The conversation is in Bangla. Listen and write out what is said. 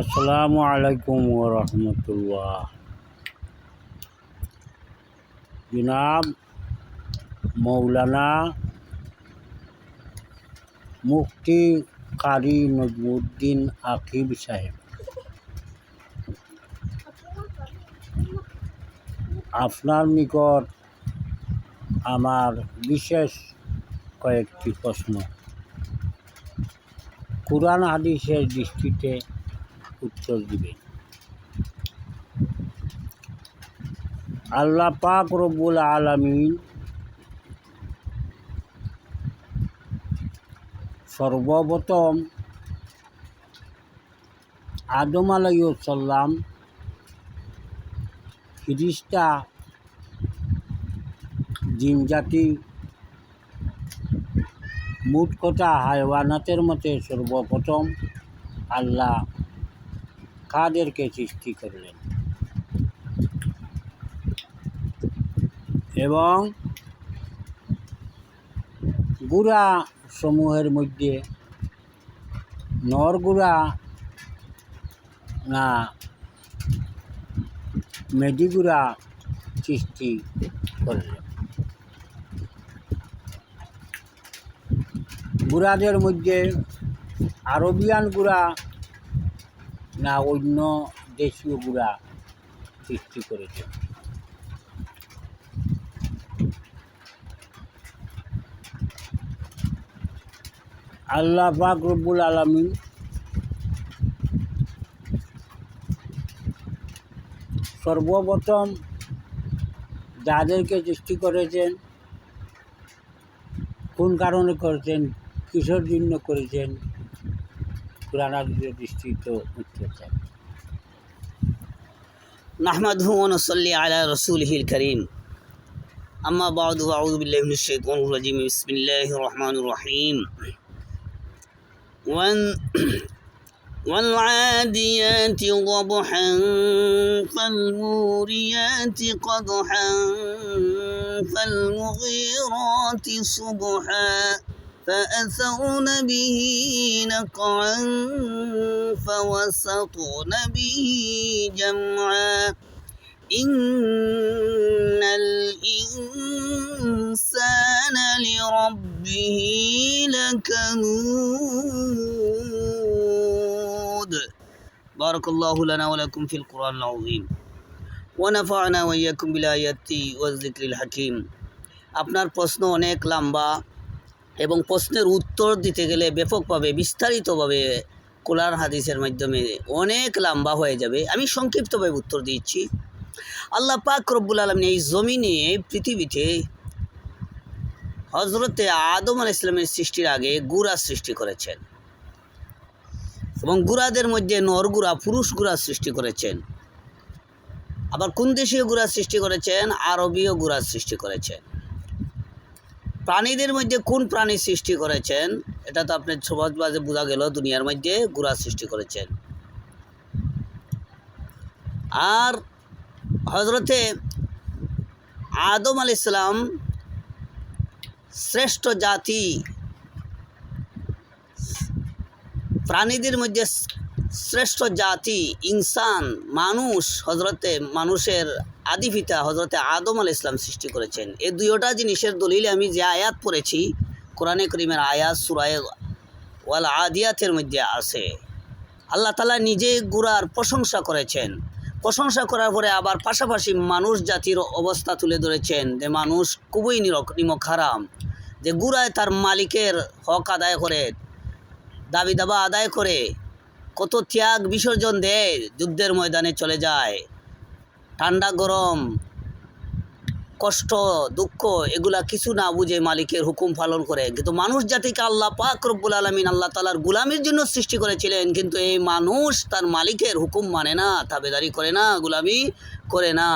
আসসালামু আলাইকুম রহমতুল্লাহ। জনাব মৌলানা মুফতি কারি নজমুদ্দিন আকিব সাহেব। আপনার নিকট আমার বিশেষ কয়েকটি প্রশ্ন। কোরআন হাদিসের দৃষ্টিতে উত্তর দিবেন আল্লাহ পাক রব্বুল আলমিন সর্বপ্রথম আদম আলাইসাল্লাম ফিরিস্তা জিনজাতি মোট কথা হাইওয়ানাতের মতে সর্বপ্রথম আল্লাহ কাদেরকে সৃষ্টি করলেন। এবং গুড়া সমূহের মধ্যে নরগুড়া না মেডিগুড়া সৃষ্টি করলেন। গুড়াদের মধ্যে আরবিয়ান গুড়া না অন্য দেশীয় গুড়া সৃষ্টি করেছে। আল্লাহ পাক আলমিন সর্বপ্রথম যাদেরকে সৃষ্টি করেছেন, কোন কারণে করেছেন? কিসের জন্য করেছেন কোরআন হাদিসের দৃষ্টিতে উত্তর চাই نحمده ونصلي على رسوله الكريم أما بعد أعوذ بالله من الشيطان الرجيم بسم الله الرحمن الرحيم وان والعاديات ضبحا فالموريات قدحا فالمغيرات صبحا فأثرن به نقعا فوسطن به جمعا إن الإنسان لربه لكنود بارك الله لنا ولكم في القرآن العظيم ونفعنا وإياكم بالآيات والذكر الحكيم আপনার প্রশ্ন অনেক লম্বা এবং প্রশ্নের উত্তর দিতে গেলে ব্যাপকভাবে, বিস্তারিতভাবে কোরআন হাদিসের মাধ্যমে অনেক লম্বা হয়ে যাবে। আমি সংক্ষিপ্তভাবে উত্তর দিচ্ছি। আল্লাহ পাক রব্বুল আলমিন এই জমিনে পৃথিবীতে হজরতে আদম আল ইসলামের সৃষ্টির আগে গুড়া সৃষ্টি করেছেন এবং গুড়াদের মধ্যে নরগুড়া পুরুষ গুড়া সৃষ্টি করেছেন। আবার কোন দেশীয় গুড়া সৃষ্টি করেছেন? আরবীয় গুড়া সৃষ্টি করেছেন। প্রাণীদের মধ্যে কোন প্রাণী সৃষ্টি করেছেন? এটা তো আপনার সমাজবাজে বোঝা গেল, দুনিয়ার মধ্যে গুড়া সৃষ্টি করেছেন। আর হজরতে আদম আল ইসলাম শ্রেষ্ঠ জাতি, প্রাণীদের মধ্যে শ্রেষ্ঠ জাতি, ইনসান, মানুষ হজরতে মানুষের আদি পিতা হজরতে আদম আল ইসলাম সৃষ্টি করেছেন। এই দুইটা জিনিসের দলিলে আমি যে আয়াত পড়েছি, কোরআনে করিমের আয়াত সুরায় ওয়াল আদিয়াতের মধ্যে আছে। আল্লাহ তালা নিজে গুড়ার প্রশংসা করেছেন। প্রশংসা করার পরে আবার পাশাপাশি মানুষ জাতির অবস্থা তুলে ধরেছেন যে মানুষ খুবই নিরক নিমক যে গুড়ায় তার মালিকের হক আদায় করে, দাবি দাবা আদায় করে কত ত্যাগ বিসর্জন দেয় যুদ্ধের ময়দানে চলে যায়। ঠান্ডা, গরম, কষ্ট, দুঃখ, এগুলা কিছু না বুঝে মালিকের হুকুম পালন করে। কিন্তু মানুষ জাতিকে আল্লাহ পাক রব্বুল আলমিন আল্লাহ তালার গুলামির জন্য সৃষ্টি করেছিলেন। কিন্তু এই মানুষ তার মালিকের হুকুম মানে না, তাবেদারি করে না, গুলামি করে না।